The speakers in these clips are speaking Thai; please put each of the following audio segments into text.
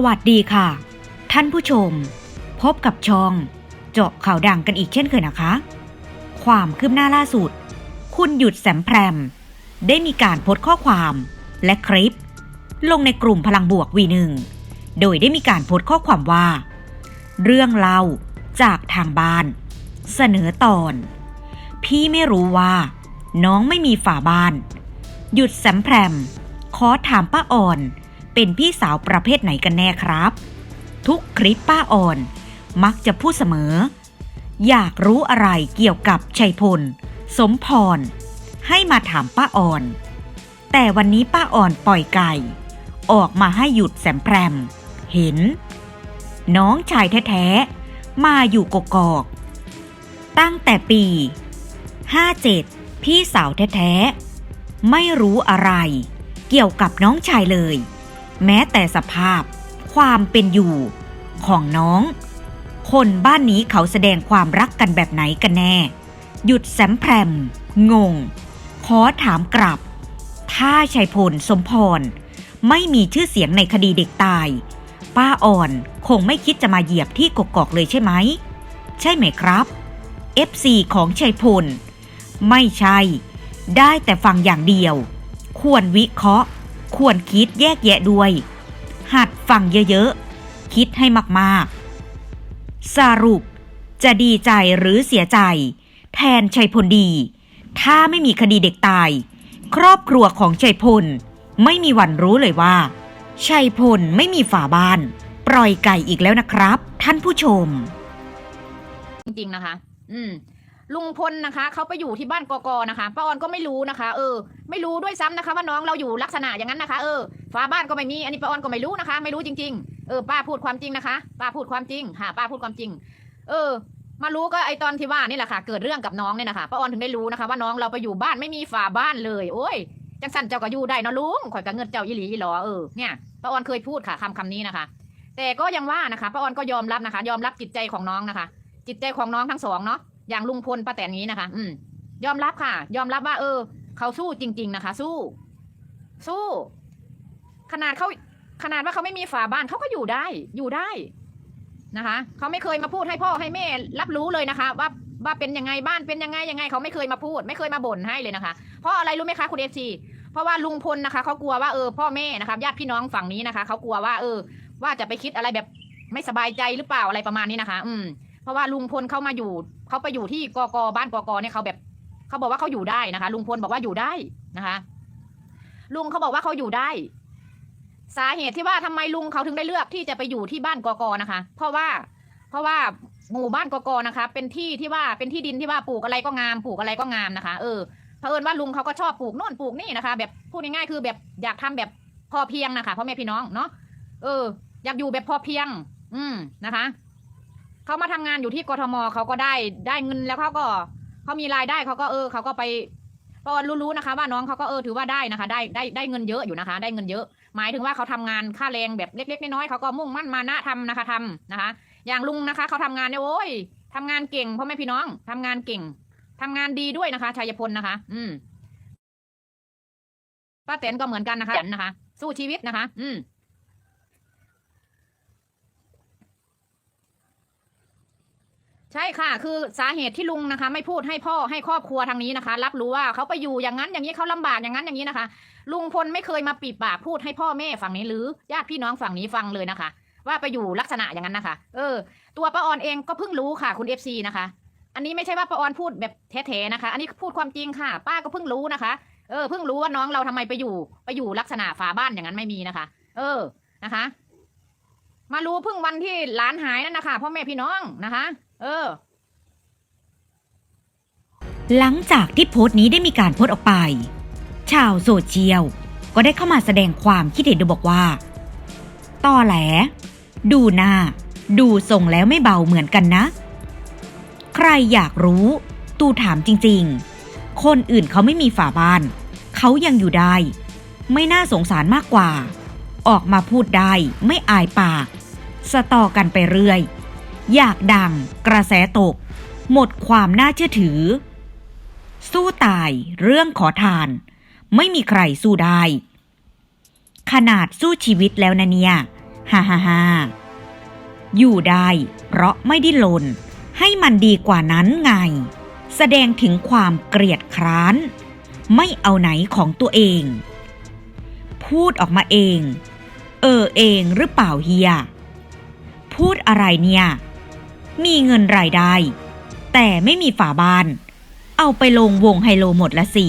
สวัสดีค่ะ ท่านผู้ชม พบกับช่อง เจาะข่าวดังกันอีกเช่นเคยนะคะ ความคืบหน้าล่าสุด คุณหยุดแสมแพรม ได้มีการโพสต์ข้อความและคลิป ลงในกลุ่มพลังบวกวีหนึ่งโดยได้มีการโพสต์ข้อความว่า เรื่องเล่าจากทางบ้าน เสนอตอน พี่ไม่รู้ว่า น้องไม่มีฝาบ้าน หยุดแสมแพรมขอถามป้าอ่อน เป็นพี่สาวประเภทไหนกันแน่ครับ ทุกคลิปป้าอ่อน มักจะพูดเสมอ อยากรู้อะไรเกี่ยวกับชัยพล สมพร ให้มาถามป้าอ่อน แต่วันนี้ป้าอ่อนปล่อยไก่ ออกมาให้หยุดแสมแพรม เห็น น้องชายแท้ๆ มาอยู่กกอก ตั้งแต่ปี 57 พี่สาวแท้ๆ ไม่รู้อะไรเกี่ยวกับน้องชายเลย แม้แต่สภาพ ความเป็นอยู่ ของน้อง คนบ้านนี้เขาแสดงความรักกันแบบไหนกันแน่ หยุดแสมแพรม งง ขอถามกลับ ถ้าชัยพลสมพร ไม่มีชื่อเสียงในคดีเด็กตาย ป้าอ่อนคงไม่คิดจะมาเหยียบที่กกอกเลยใช่ไหม ใช่ไหมครับ FC ของชัยพล ไม่ใช่ ได้แต่ฟังอย่างเดียว ควรวิเคราะห์ ควรคิดแยกแยะด้วย หัดฟังเยอะๆ คิดให้มากๆ สรุปจะดีใจหรือเสียใจ แทนชัยพลดี ถ้าไม่มีคดีเด็กตาย ครอบครัวของชัยพล ไม่มีวันรู้เลยว่า ชัยพลไม่มีฝาบ้าน ปล่อยไก่อีกแล้วนะครับ ท่านผู้ชม จริงๆนะคะ อืม ลุงพลนะคะเขาไปอยู่ที่บ้านกกนะคะป้าออนก็ไม่รู้นะคะ เออ ไม่รู้ด้วยซ้ำนะคะ ว่าน้องเราอยู่ลักษณะอย่างนั้นนะคะ เออฝาบ้านก็ไม่มีอันนี้ป้าออนก็ไม่รู้นะคะ ไม่รู้จริง ๆ เออป้าพูดความจริงนะคะ ป้าพูดความจริงค่ะป้าพูดความจริง เออ มารู้ก็ไอตอนที่ว่านี่แหละค่ะ เกิดเรื่องกับน้องเนี่ยนะคะป้าออนถึงได้รู้นะคะ ว่าน้องเราไปอยู่บ้านไม่มีฝาบ้านเลยโอ้ยจังสันเจ้าก็อยู่ได้เนอะลุงข่อยกับเงินเจ้าอีหลีอีหลอเออเนี่ยป้าออนเคยพูดค่ะคำคำนี้นะคะ แต่ก็ยังว่านะคะป้าออนก็ยอมรับนะคะ ยอมรับจิตใจของน้องนะคะ จิตใจของน้องทั้งสองเนาะ อย่างลุงพลป้าแตนนี้นะคะ อืม ยอมรับค่ะ ยอมรับว่า เออ เขาสู้จริง ๆ นะคะ สู้ สู้ ขนาดเขาขนาดว่าเขาไม่มีฝาบ้านเขาก็อยู่ได้ อยู่ได้นะคะ เขาไม่เคยมาพูดให้พ่อให้แม่รับรู้เลยนะคะ ว่าว่าเป็นยังไงบ้านเป็นยังไงยังไง เขาไม่เคยมาพูด ไม่เคยมาบ่นให้เลยนะคะ เพราะอะไรรู้ไหมคะคุณเอฟซีเพราะว่าลุงพลนะคะเขากลัวว่าเออพ่อแม่นะคะญาติพี่น้องฝั่งนี้นะคะเขากลัวว่า เออ ว่าจะไปคิดอะไรแบบไม่สบายใจหรือเปล่าอะไรประมาณนี้นะคะ อืม ราะว่าลุงพลเขามาอยู่เขาไปอยู่ที่กกบ้านกกเนี่ยเขาแบบเขาบอกว่าเขาอยู่ได้นะคะ ลุงพลบอกว่าอยู่ได้นะคะ ลุงเขาบอกว่าเขาอยู่ได้ สาเหตุที่ว่าทำไมลุงเขาถึงได้เลือกที่จะไปอยู่ที่บ้านกกนะคะ เพราะว่า เพราะว่าหมู่บ้านกกนะคะ เป็นที่ที่ว่าเป็นที่ดินที่ว่าปลูกอะไรก็งามปลูกอะไรก็งามนะคะ เออเผอิญว่าลุงเขาก็ชอบปลูกโน่นปลูกนี่นะคะ แบบพูดง่ายๆคือแบบอยากทำแบบพอเพียงนะคะพ่อแม่พี่น้องเนาะเออ อยากอยู่แบบพอเพียง อืมนะคะ เขามาทำงานอยู่ที่กทมเขาก็ได้ได้เงินแล้วเขาก็เขามีรายได้เขาก็เออเขาก็ไปเพราะว่ารู้ๆนะคะ ว่าน้องเขาก็เออถือว่าได้นะคะ ได้ได้ได้เงินเยอะอยู่นะคะ ได้เงินเยอะ หมายถึงว่าเขาทำงานค่าแรงแบบเล็กๆน้อยๆเขาก็มุ่งมั่นมานะทำนะคะทำนะคะ อย่างลุงนะคะเขาทำงานเนี่ยโอ้ยทำงานเก่งพ่อแม่พี่น้องทำงานเก่งทำงานดีด้วยนะคะชัยพลนะคะ อืมป้าแตนก็เหมือนกันนะคะนะคะ สู้ชีวิตนะคะ อืม ใช่ค่ะ คือสาเหตุที่ลุงนะคะ ไม่พูดให้พ่อให้ครอบครัวทางนี้นะคะ รับรู้ว่าเขาไปอยู่อย่างนั้นอย่างนี้เขาลำบากอย่างนั้นอย่างนี้นะคะ ลุงพลไม่เคยมาปิดปากพูดให้พ่อแม่ฝั่งนี้หรือญาติพี่น้องฝั่งนี้ฟังเลยนะคะ ว่าไปอยู่ลักษณะอย่างนั้นนะคะ เออ ตัวป้าออนเองก็เพิ่งรู้ค่ะ คุณเอฟซีนะคะ อันนี้ไม่ใช่ว่าป้าออนพูดแบบแท้ๆนะคะ อันนี้พูดความจริงค่ะ ป้าก็เพิ่งรู้นะคะ เออเพิ่งรู้ว่าน้องเราทำไมไปอยู่ ไปอยู่ลักษณะฝาบ้านอย่างนั้นไม่มีนะคะ เออนะคะ มารู้เพิ่งวันที่หลานหายนั่นนะคะพ่อแม่พี่น้องนะคะ เออ หลังจากที่โพสต์นี้ได้มีการโพสต์ออกไป ชาวโซเชียลก็ได้เข้ามาแสดงความคิดเห็นโดยบอกว่าต่อแหล ดูหน้า ดูทรงแล้วไม่เบาเหมือนกันนะ ใครอยากรู้ ตูถามจริงๆ คนอื่นเขาไม่มีฝาบ้าน เขายังอยู่ได้ ไม่น่าสงสารมากกว่า ออกมาพูดได้ไม่อายปาก สตอกันไปเรื่อย อยากดัง กระแสตก หมดความน่าเชื่อถือ สู้ตายเรื่องขอทาน ไม่มีใครสู้ได้ ขนาดสู้ชีวิตแล้วนะเนี่ยฮ่าฮ่าฮ่าอยู่ได้เพราะไม่ดิ้นรนให้มันดีกว่านั้นไง แสดงถึงความเกลียดคร้าน ไม่เอาไหนของตัวเอง พูดออกมาเอง เออเองหรือเปล่าเฮีย พูดอะไรเนี่ย มีเงินรายได้ แต่ไม่มีฝาบ้าน เอาไปลงวงไฮโลหมดละสิ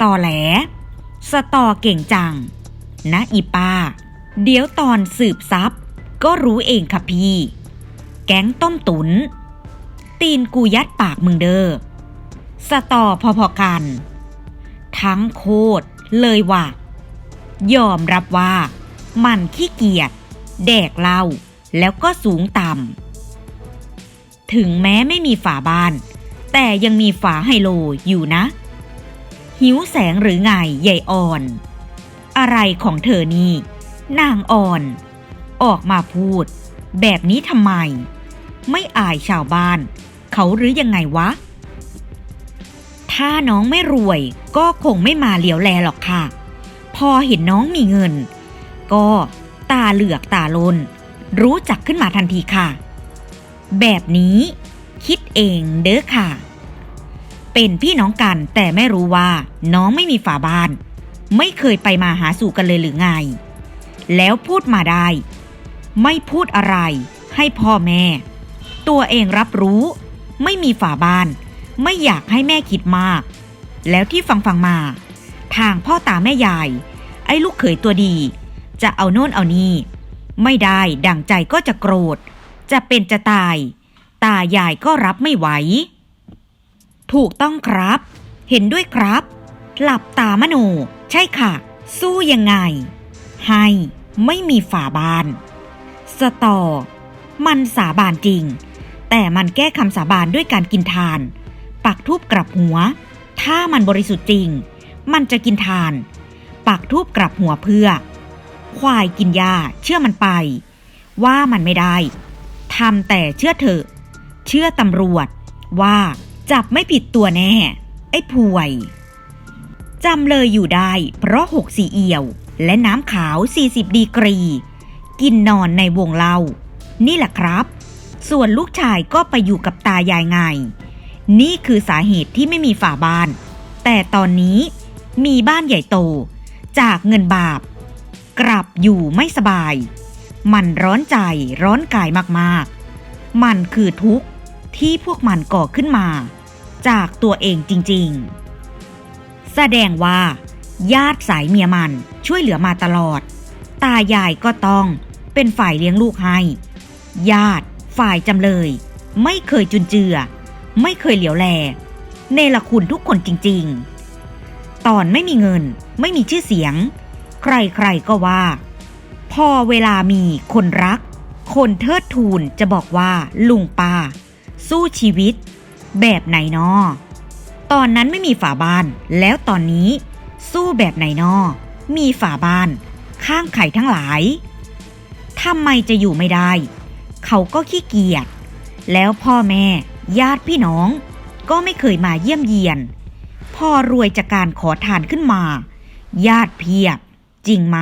ตอแหล สตอเก่งจัง นะอีป้า เดี๋ยวตอนสืบทรัพย์ก็รู้เองค่ะพี่ แก๊งต้มตุน ตีนกูยัดปากมึงเด้อ สตอพอๆกัน ทั้งโคตรเลยว่ะ ยอมรับว่า มันขี้เกียจ แดกเหล้าแล้วก็สูงต่ำ ถึงแม้ไม่มีฝาบาน แต่ยังมีฝาไฮโลอยู่นะ หิวแสงหรือไงใหญ่อ่อน อะไรของเธอนี่ นางอ่อน ออกมาพูด แบบนี้ทำไม ไม่อายชาวบ้าน เขาหรือยังไงวะ ถ้าน้องไม่รวยก็คงไม่มาเหลียวแลหรอกค่ะ พอเห็นน้องมีเงิน ก็ตาเหลือกตาลน รู้จักขึ้นมาทันทีค่ะ แบบนี้ คิดเองเด้อค่ะ เป็นพี่น้องกันแต่ไม่รู้ว่า น้องไม่มีฝาบ้าน ไม่เคยไปมาหาสู่กันเลยหรือไง แล้วพูดมาได้ ไม่พูดอะไร ให้พ่อแม่ ตัวเองรับรู้ ไม่มีฝาบ้าน ไม่อยากให้แม่คิดมาก แล้วที่ฟังฟังมา ทางพ่อตาแม่ยาย ไอ้ลูกเขยตัวดี จะเอาโน่นเอานี่ไม่ได้ดั่งใจก็จะโกรธ จะเป็นจะตาย ตายายก็รับไม่ไหว ถูกต้องครับ เห็นด้วยครับ หลับตามโน ใช่ค่ะ สู้ยังไง ให้ไม่มีฝาบาน สตอ มันสาบานจริง แต่มันแก้คำสาบานด้วยการกินทาน ปักทูบกลับหัว ถ้ามันบริสุทธิ์จริง มันจะกินทาน ปักทูบกลับหัวเพื่อ ควายกินยาเชื่อมันไป ว่ามันไม่ได้ ทำแต่เชื่อเถอะ เชื่อตำรวจว่าจับไม่ผิดตัวแน่ ไอ้ป่วยจำเลยอยู่ได้เพราะหกสีเอี่ยว และน้ำขาว 40 ดีกรี กินนอนในวงเล่า นี่แหละครับ ส่วนลูกชายก็ไปอยู่กับตายายไง นี่คือสาเหตุที่ไม่มีฝาบ้าน แต่ตอนนี้มีบ้านใหญ่โต จากเงินบาป กลับอยู่ไม่สบาย มันร้อนใจร้อนกายมากๆ มันคือทุกข์ที่พวกมันก่อขึ้นมา จากตัวเองจริงๆ แสดงว่า ญาติสายเมียมันช่วยเหลือมาตลอด ตายายก็ต้องเป็นฝ่ายเลี้ยงลูกให้ ญาติฝ่ายจำเลย ไม่เคยจุนเจือ ไม่เคยเหลียวแล เนรคุณทุกคนจริง ๆ ตอนไม่มีเงินไม่มีชื่อเสียง ใครๆก็ว่า พอเวลามีคนรัก คนเทิดทูนจะบอกว่าลุงป้า สู้ชีวิต แบบไหนนอตอนนั้นไม่มีฝาบ้าน แล้วตอนนี้ สู้แบบไหนนอมีฝาบ้าน ข้างไข่ทั้งหลายทำไมจะอยู่ไม่ได้ เขาก็ขี้เกียจแล้วพ่อแม่ ญาติพี่น้อง ก็ไม่เคยมาเยี่ยมเยียน พ่อรวยจากการขอทานขึ้นมา ญาติเพียบ จริงไหม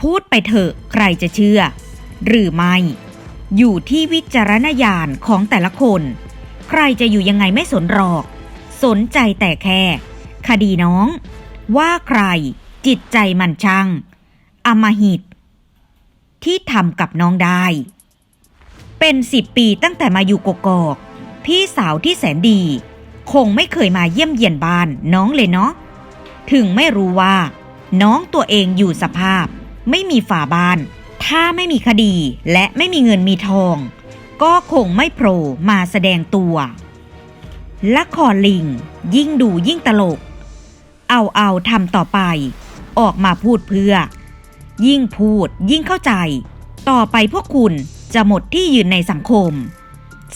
พูดไปเถอะใครจะเชื่อ หรือไม่ อยู่ที่วิจารณญาณของแต่ละคน ใครจะอยู่ยังไงไม่สนหรอก สนใจแต่แค่ คดีน้อง ว่าใครจิตใจมันช่างอำมหิต ที่ทำกับน้องได้ เป็นสิบปีตั้งแต่มาอยู่กกอก พี่สาวที่แสนดี คงไม่เคยมาเยี่ยมเยียนบ้านน้องเลยเนาะถึงไม่รู้ว่า น้องตัวเองอยู่สภาพ ไม่มีฝาบ้าน ถ้าไม่มีคดีและไม่มีเงินมีทอง ก็คงไม่โผล่มาแสดงตัวละครลิง ยิ่งดูยิ่งตลก เอาเอาทำต่อไป ออกมาพูดเพื่อ ยิ่งพูดยิ่งเข้าใจ ต่อไปพวกคุณจะหมดที่ยืนในสังคม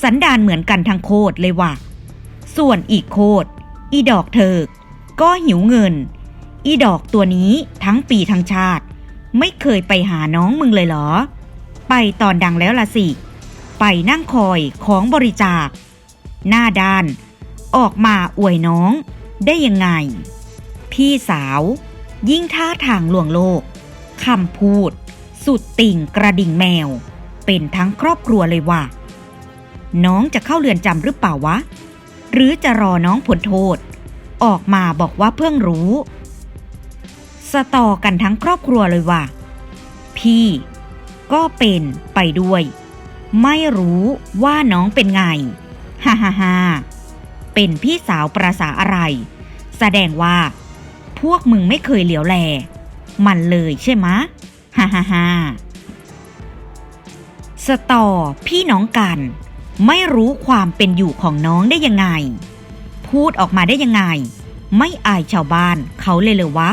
สันดานเหมือนกันทั้งโคตรเลยว่ะ ส่วนอีกโคตรอีดอกเธอก็หิวเงิน อีดอกตัวนี้ทั้งปีทั้งชาติ ไม่เคยไปหาน้องมึงเลยเหรอ ไปตอนดังแล้วล่ะสิ ไปนั่งคอยของบริจาค หน้าด้าน ออกมาอวยน้องได้ยังไง พี่สาว ยิ่งท่าทางลวงโลกคำพูด สุดติ่งกระดิ่งแมว เป็นทั้งครอบครัวเลยว่าน้องจะเข้าเรือนจำหรือเปล่าวะ หรือจะรอน้องผลโทษ ออกมาบอกว่าเพิ่งรู้ สตอกันทั้งครอบครัวเลยว่า พี่ก็เป็นไปด้วย ไม่รู้ว่าน้องเป็นไงฮ่าฮ่าฮ่าเป็นพี่สาวประสาอะไร แสดงว่า พวกมึงไม่เคยเหลียวแล มันเลยใช่ไหมฮ่าฮ่าฮ่าสตอพี่น้องกัน ไม่รู้ความเป็นอยู่ของน้องได้ยังไง พูดออกมาได้ยังไง ไม่อายชาวบ้านเขาเลยเลยวะ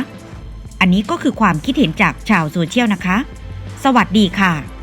อันนี้ก็คือความคิดเห็นจากชาวโซเชียลนะคะ สวัสดีค่ะ